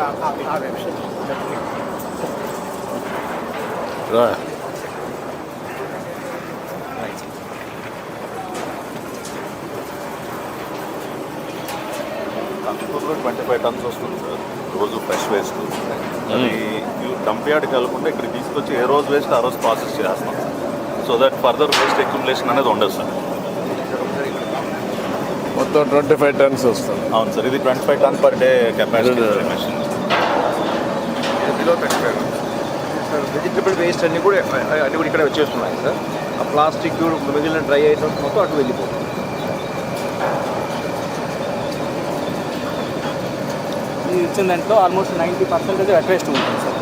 రా. కందుకూరులో twenty five tons వస్తుంది సార్. రోజు ఫ్రెష్ వేస్ట్. అది డంప్ యార్డ్కి వెళ్ళకుండా ఇక్కడ తీసుకొచ్చి ఏ రోజు వేస్ట్ ఆ రోజు ప్రాసెస్ చేస్తాం. So that further waste accumulation అనేది ఉండదు సార్. మొత్తం ట్వంటీ ఫైవ్ టన్స్ వస్తుంది. అవును సార్ ఇది twenty five ton per day capacity. Machine sir vegetable waste అన్ని కూడా అన్ని కూడా ఇక్కడ వచ్చేస్తున్నాయి సార్. ఆ ప్లాస్టిక్ మిగిలిన డ్రై ఐటమ్స్ మొత్తం అటు వెళ్ళిపోతుంది. ఇది ఇచ్చిన దాంట్లో almost ninety percentage wet waste ఉంటుంది సార్.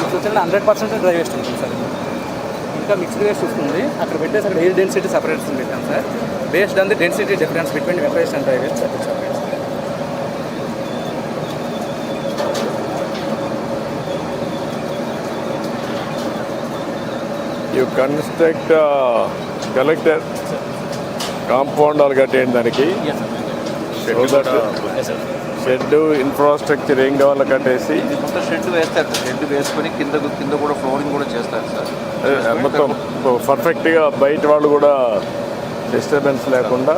ఇప్పుడు వచ్చిన హండ్రెడ్ పర్సెంట్ డ్రై వేస్ట్ ఉంటుంది సార్. ఇంకా మిక్స్డ్ వేస్ట్ వస్తుంది అక్కడ పెట్టేసి అక్కడ ఎయిర్ డెన్సిటీ సపరేట్స్ పెట్టాం sir. Based on the density difference between waste and dry waste separate you construct collector compound వాళ్ళు కట్టేయండి దానికి? షెడ్ ఇన్ఫ్రాస్ట్రక్చర్ ఏం కావాలో కట్టేసి? మొత్తం షెడ్ వేస్తారు. షెడ్ వేసుకొని కింద కింద కూడా ఫ్లోరింగ్ కూడా చేస్తారు సార్ అదే, మొత్తం పర్ఫెక్ట్గా బయట వాళ్ళు కూడా డిస్టర్బెన్స్ లేకుండా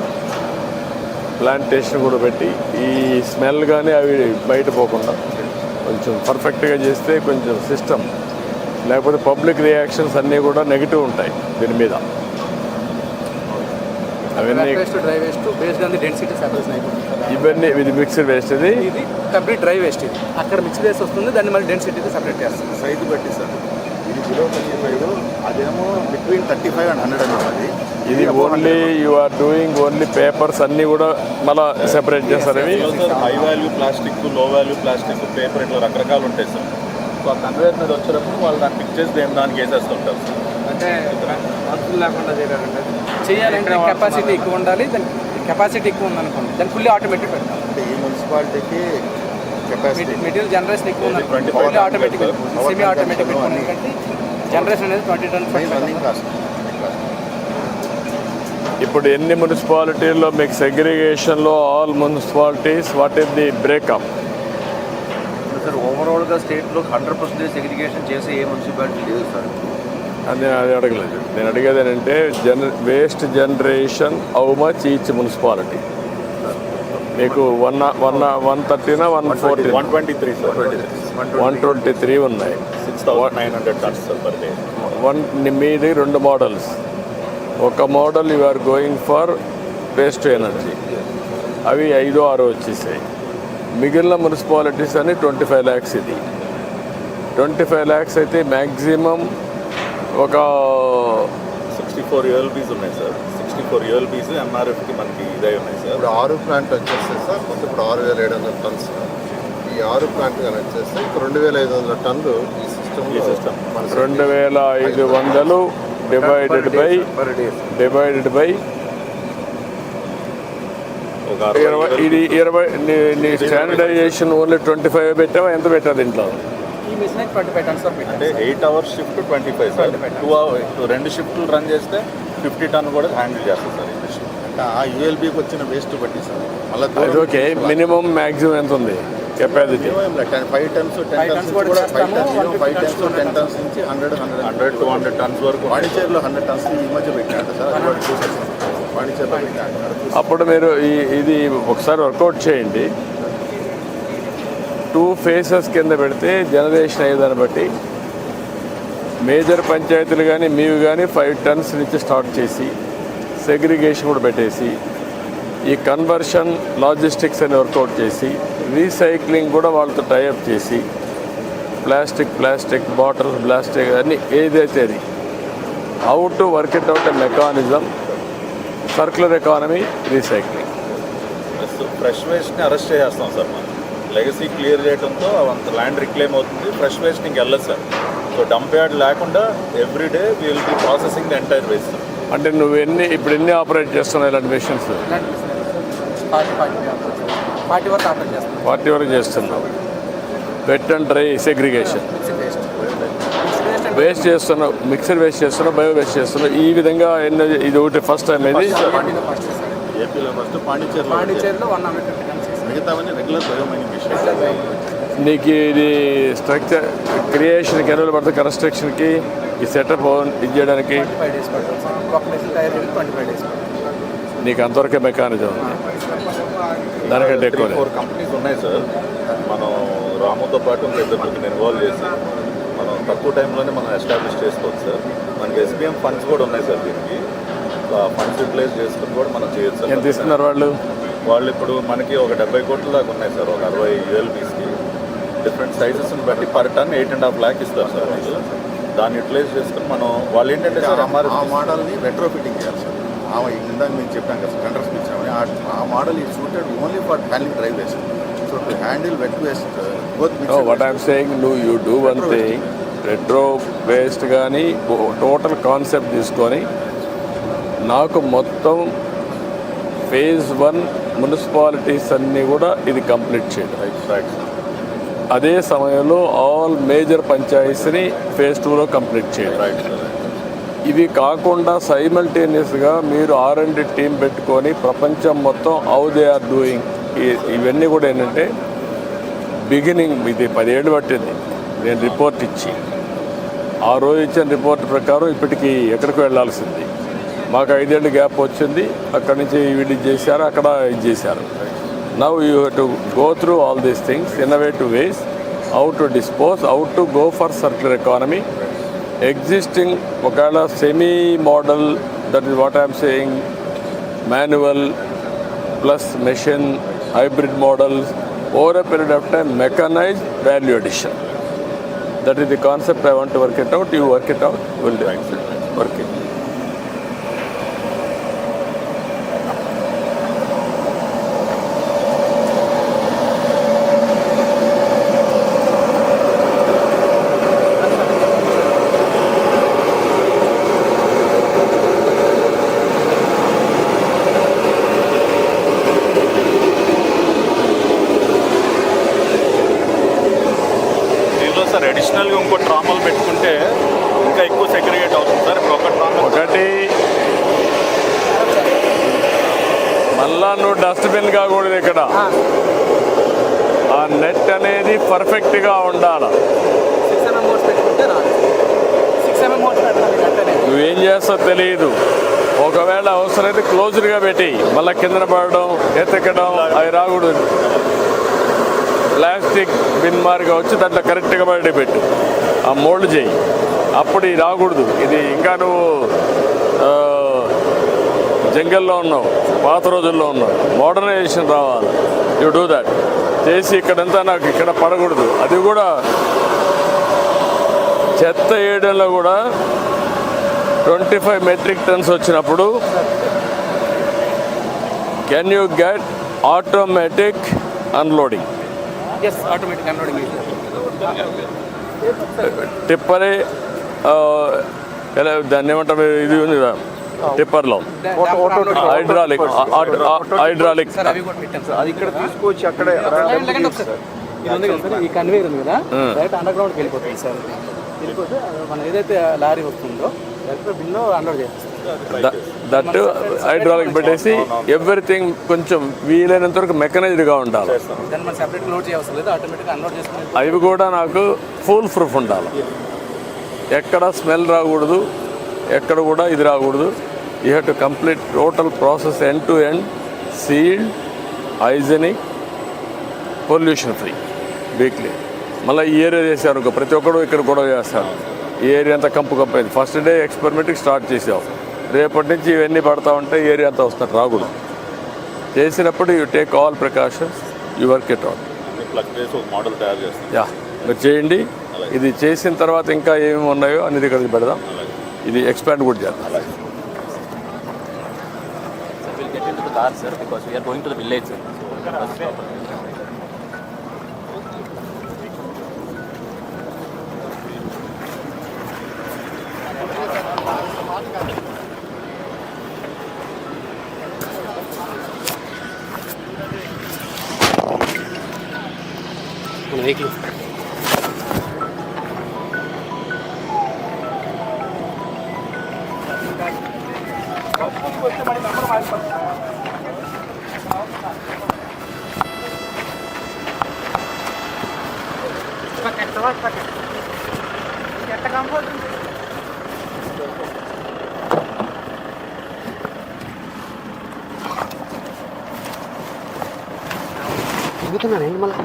ప్లాంటేషన్ కూడా పెట్టి ఈ స్మెల్ కానీ అవి బయట పోకుండా కొంచెం పర్ఫెక్ట్గా చేస్తే కొంచెం సిస్టమ్ లేకపోతే పబ్లిక్ రియాక్షన్స్ అన్నీ కూడా నెగిటివ్ ఉంటాయి దీని మీద. అవన్నీ wet waste dry waste based on the density separation అయిపోతుంది సార్ ఇవన్నీ ఇది మిక్స్డ్ వేస్ట్ ఇది. ఇది కంప్లీట్ డ్రై వేస్ట్ ఇది. అక్కడ మిక్స్డ్ వేస్ట్ వస్తుంది దాన్ని మళ్ళీ డెన్సిటీ సపరేట్ చేస్తాం సైజు బట్టి సార్. బిలో థర్టీ ఫైవ్ అదేమో between thirty five and hundred అన్నమాట అది ఇది only you are doing only papers అన్నీ కూడా మళ్ళీ సెపరేట్ చేస్తారు ఇవి? సార్ హై వాల్యూ ప్లాస్టిక్లో వాల్యూ ప్లాస్టిక్ పేపర్ ఇట్లా రకరకాలు ఉంటాయి సార్ సో ఆ కన్వేర్ మీద వచ్చేటప్పుడు వాళ్ళు దాన్ని పిక్ చేసి దేని దానికి వేసేస్తుంటారు సార్ అంటే వర్కులు లేకుండా చేయాలంటే చేయాలంటే కెపాసిటీ ఎక్కువ ఉండాలి దాని కెపాసిటీ ఎక్కువ ఉందనుకోండి దాన్ని ఫుల్లీ ఆటోమేటిక్ పెడతాం. అంటే ఈ మున్సిపాలిటీకి మెటీరియల్ జనరేషన్ ఎక్కువ ఉంది. 25 ఫుల్లీ ఆటోమేటిక్ సెమీ ఆటోమేటిక్ ఎందుకంటే జనరేషన్ అనేది ట్వంటీ టన్ ఇప్పుడు ఎన్ని మున్సిపాలిటీల్లో మీకు సెగ్రిగేషన్లో all municipalities what is the breakup sir ఓవరాల్గా స్టేట్లో హండ్రెడ్ పర్సెంటేజ్ సెగ్రిగేషన్ చేసే ఏ మున్సిపాలిటీ లేదు సార్. అని అది అడగలేదు. నేను అడిగేది ఏంటంటే జన waste generation how much each municipality మీకు one one one థర్టీనా one forty one twenty three sir one twenty three ఉన్నాయి. Nine hundred tons per day one మీది రెండు మోడల్స్ ఒక model you are going for waste energy అవి ఐదు ఆరు వచ్చేసాయి. మిగిలిన మున్సిపాలిటీస్ అని ట్వంటీ ఫైవ్ ల్యాక్స్ ఇది. ట్వంటీ ఫైవ్ ల్యాక్స్ అయితే మ్యాక్సిమం ఒక సిక్స్టీ ఫోర్ యూఎల్బీస్ ఉన్నాయి సార్ సిక్స్టీ ఫోర్ యూఎల్బీస్ ఎంఆర్ఎఫ్కి మనకి ఇదే ఉన్నాయి సార్ ఇప్పుడు ఆరు ప్లాంట్ వచ్చేస్తే సార్ మొత్తం ఇప్పుడు ఆరు వేల ఏడు వందల టన్స్. ఈ ఆరు ప్లాంట్ కానీ వచ్చేస్తే ఇప్పుడు రెండు వేల ఐదు వందల టన్నులు ఈ సిస్టమ్ ఈ. మన రెండు వేల ఐదు వందలు డివైడెడ్ బై డివైడెడ్ బై ఇరవై ఇది ఇరవై నీ స్టాండర్డైజేషన్ ఓన్లీ ట్వంటీ ఫైవ్ పెట్టావా? ఎంత పెట్టారు దీంట్లో? అంటే eight hours shift twenty five sir two hour రెండు షిఫ్ట్లు రన్ చేస్తే ఫిఫ్టీ టన్ కూడా హ్యాండిల్ చేస్తుంది సార్ ఈ. అంటే ఆ యూఎల్బీకి వచ్చిన వేస్ట్ బట్టి సార్. మళ్ళీ ఓకే మినిమం మ్యాక్సిమం ఎంత ఉంది? Capacity ten five tons ten tons కూడా five tons five 150 tons tons, ten tons నుంచి hundred hundred hundred two hundred tons వరకు. హండ్రెడ్ టన్స్ ఈ మధ్య పెట్టినట్టు సార్? పెట్టినట్టు అప్పుడు మీరు ఈ ఇది ఒకసారి వర్కౌట్ చేయండి. టూ ఫేసెస్ కింద పెడితే జనరేషన్ అయ్యేదాన్ని బట్టి మేజర్ పంచాయతీలు కానీ మీవి కానీ ఫైవ్ టన్స్ నుంచి స్టార్ట్ చేసి సెగ్రిగేషన్ కూడా పెట్టేసి ఈ కన్వర్షన్ లాజిస్టిక్స్ అని వర్కౌట్ చేసి రీసైక్లింగ్ కూడా వాళ్ళతో టైఅప్ చేసి ప్లాస్టిక్ ప్లాస్టిక్ బాటిల్స్ ప్లాస్టిక్ అన్ని ఏదైతే అది how to work it out a mechanism circular economy recycling plus fresh వేస్ట్ని arrest చేస్తాం సార్ మనం. లెగసీ క్లియర్ చేయడంతో అంత ల్యాండ్ రిక్లెయిమ్ అవుతుంది. ఫ్రెష్ వేస్ట్ ఇంకెళ్ళదు సార్. సో డంప్ యార్డ్ లేకుండా every day will be processing the entire waste అంటే నువ్వు ఎన్ని ఇప్పుడు ఎన్ని ఆపరేట్ చేస్తున్నావు ఇలాంటి మెషిన్స్ పార్టీ వరకు చేస్తున్నావు. Wet and dry segregation waste చేస్తున్నావు మిక్సర్ వేస్ట్ చేస్తున్నావు బయో వేస్ట్ చేస్తున్నావు. ఈ విధంగా ఎన్ని ఇది ఒకటి ఫస్ట్ టైం ఇది? ఏపీలో ఫస్ట్ పాండిచేరిలో మిగతావన్నీ రెగ్యులర్ బయోమైనింగ్ మిషన్ నీకు ఇది స్ట్రక్చర్ క్రియేషన్కి ఎరువులు పడితే కన్స్ట్రక్షన్కి ఈ సెటప్ ఇది చేయడానికి పడుతుంది పడుతుంది. నీకు అంతవరకే మెకానిజం ఉంది. దానికంటే ఎక్కువ కంపెనీస్ ఉన్నాయి సార్. మనం రాముతో పాటు ఇద్దరు ఇన్వాల్వ్ చేసి మనం తక్కువ టైంలోనే మనం ఎస్టాబ్లిష్ చేసుకోవచ్చు సార్. మనకి ఎస్బీఎం ఫండ్స్ కూడా ఉన్నాయి సార్ దీనికి. ఆ ఫండ్స్ యూటిలైజ్ చేసుకుని కూడా మనం చేయొచ్చు ఎంత సార్ ఇస్తున్నారు వాళ్ళు? వాళ్ళు ఇప్పుడు మనకి ఒక డెబ్బై కోట్ల దాకా ఉన్నాయి సార్. ఒక అరవై యూఎల్బీస్కి డిఫరెంట్ సైజెస్ని బట్టి per ton eight and half lakh ఇస్తారు సార్. దాన్ని యూటిలైజ్ చేసుకుని మనం వాళ్ళు ఏంటంటే సార్ ఆ మోడల్ని రెట్రో ఫిట్టింగ్ చేయాలి సార్. ఆమె ఇందాక మేము చెప్పాం కదా టెండర్స్ ఇచ్చామని ఆ- మోడల్ ఈ suited only for handing dry waste so to handle wet waste both what I'm saying నువ్వు you do one thing retro waste కానీ టోటల్ కాన్సెప్ట్ తీసుకొని నాకు మొత్తం ఫేజ్ వన్ మున్సిపాలిటీస్ అన్నీ కూడా ఇది కంప్లీట్ చేయడం. రైట్ అదే సమయంలో ఆల్ మేజర్ పంచాయతీస్ని ఫేజ్ టూలో కంప్లీట్ సార్ ఇవి కాకుండా సైమల్టేనియస్గా మీరు ఆర్ అండ్ టీం పెట్టుకొని ప్రపంచం మొత్తం హౌ దే ఆర్ డూయింగ్ ఇవన్నీ కూడా ఏంటంటే బిగినింగ్ ఇది పదేళ్ళు పట్టింది. నేను రిపోర్ట్ ఇచ్చి. ఆ రోజు ఇచ్చిన రిపోర్ట్ ప్రకారం ఇప్పటికి ఎక్కడికి వెళ్ళాల్సింది. మాకు ఐదేళ్ళు గ్యాప్ వచ్చింది. అక్కడి నుంచి వీళ్ళు చేశారు అక్కడ ఇది చేశారు. Now you have to go through all these things, innovative ways, how to dispose, how to go for circular economy. Existing Wakala semi-model, that is what I am saying, manual plus machine, hybrid models, over a period of time, mechanized value addition. That is the concept I want to work it out. You work it out, we'll do it. Work it. అడిషనల్గా ఇంకో ట్రామాలు పెట్టుకుంటే ఇంకా ఎక్కువ segregate అవుతుంది sir. ఇప్పుడు ఒక trauma ఒకటి మళ్ళా నువ్వు డస్ట్బిన్ కాకూడదు ఇక్కడ. ఆ. నెట్ అనేది పర్ఫెక్ట్గా ఉండాలి. నువ్వేం చేస్తావు తెలియదు. ఒకవేళ అవసరమైతే క్లోజ్డ్గా పెట్టి మళ్ళీ కిందన పడడం ఎత్తెక్కడం అవి రాకూడదు. ప్లాస్టిక్ బిన్ మార్గా వచ్చి దాంట్లో కరెక్ట్గా బయట పెట్టు. ఆ మోల్డ్ చేయి. అప్పుడు ఇది రాకూడదు. ఇది ఇంకా నువ్వు జంగల్లో ఉన్నావు పాత రోజుల్లో ఉన్నావు. మోడర్నైజేషన్ రావాలి. You do that. చేసి ఇక్కడంతా నాకు ఇక్కడ పడకూడదు. అది కూడా చెత్త వేయడంలో కూడా ట్వంటీ ఫైవ్ మెట్రిక్ టన్స్ వచ్చినప్పుడు can you get automatic unloading. Yes automatic unloading టిప్పరే ఎలా దాన్ని ఏమంటారు? ఇది ఉంది కదా? టిప్పర్లో. హైడ్రాలిక్ హైడ్రాలిక్ అది ఇక్కడ తీసుకొచ్చి అక్కడ ఈ కన్వేయర్ ఉంది కదా? డైరెక్ట్ అండర్ గ్రౌండ్కి వెళ్ళిపోతుంది సార్ వెళ్ళిపోతే మనం ఏదైతే లారీ వస్తుందో డైరెక్ట్ బిల్లో అన్లోడ్ చేస్తాం. దట్ హైడ్రాలిక్ పెట్టేసి ఎవ్రీథింగ్ కొంచెం వీలైనంత వరకు మెకనైజ్డ్గా ఉండాలి. అవి కూడా నాకు ఫుల్ ప్రూఫ్ ఉండాలి. ఎక్కడ స్మెల్ రాకూడదు ఎక్కడ కూడా ఇది రాకూడదు. You have to complete total process end to end sealed hygienic pollution free weekly మళ్ళీ ఈ ఏరియా చేశారు ప్రతి ఒక్కరు ఇక్కడ కూడా చేస్తారు. ఈ ఏరియా అంతా కంపు కంపు అయింది ఫస్ట్ డే ఎక్స్పెరిమెంట్కి స్టార్ట్ చేసావు. రేపటి నుంచి ఇవన్నీ పడతా ఉంటే ఏరియా అంతా వస్తారు రాకూడదు చేసినప్పుడు you take all precautions you work it out plug చేసి ఒక మోడల్ తయారు చేస్తాం. యా మీరు చేయండి. ఇది చేసిన తర్వాత ఇంకా ఏమేమి ఉన్నాయో అనేది ఇక్కడ పెడదాం. ఇది ఎక్స్పాండ్ కూడా చేద్దాం. Sir, we'll get into the car, sir, because we are going to the village, sir. మన వెహికల్ తిరుగుతున్నాను ఏంటి మళ్ళీ?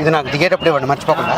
ఇది నాకు దిగేటప్పుడు ఇవ్వండి మర్చిపోకుండా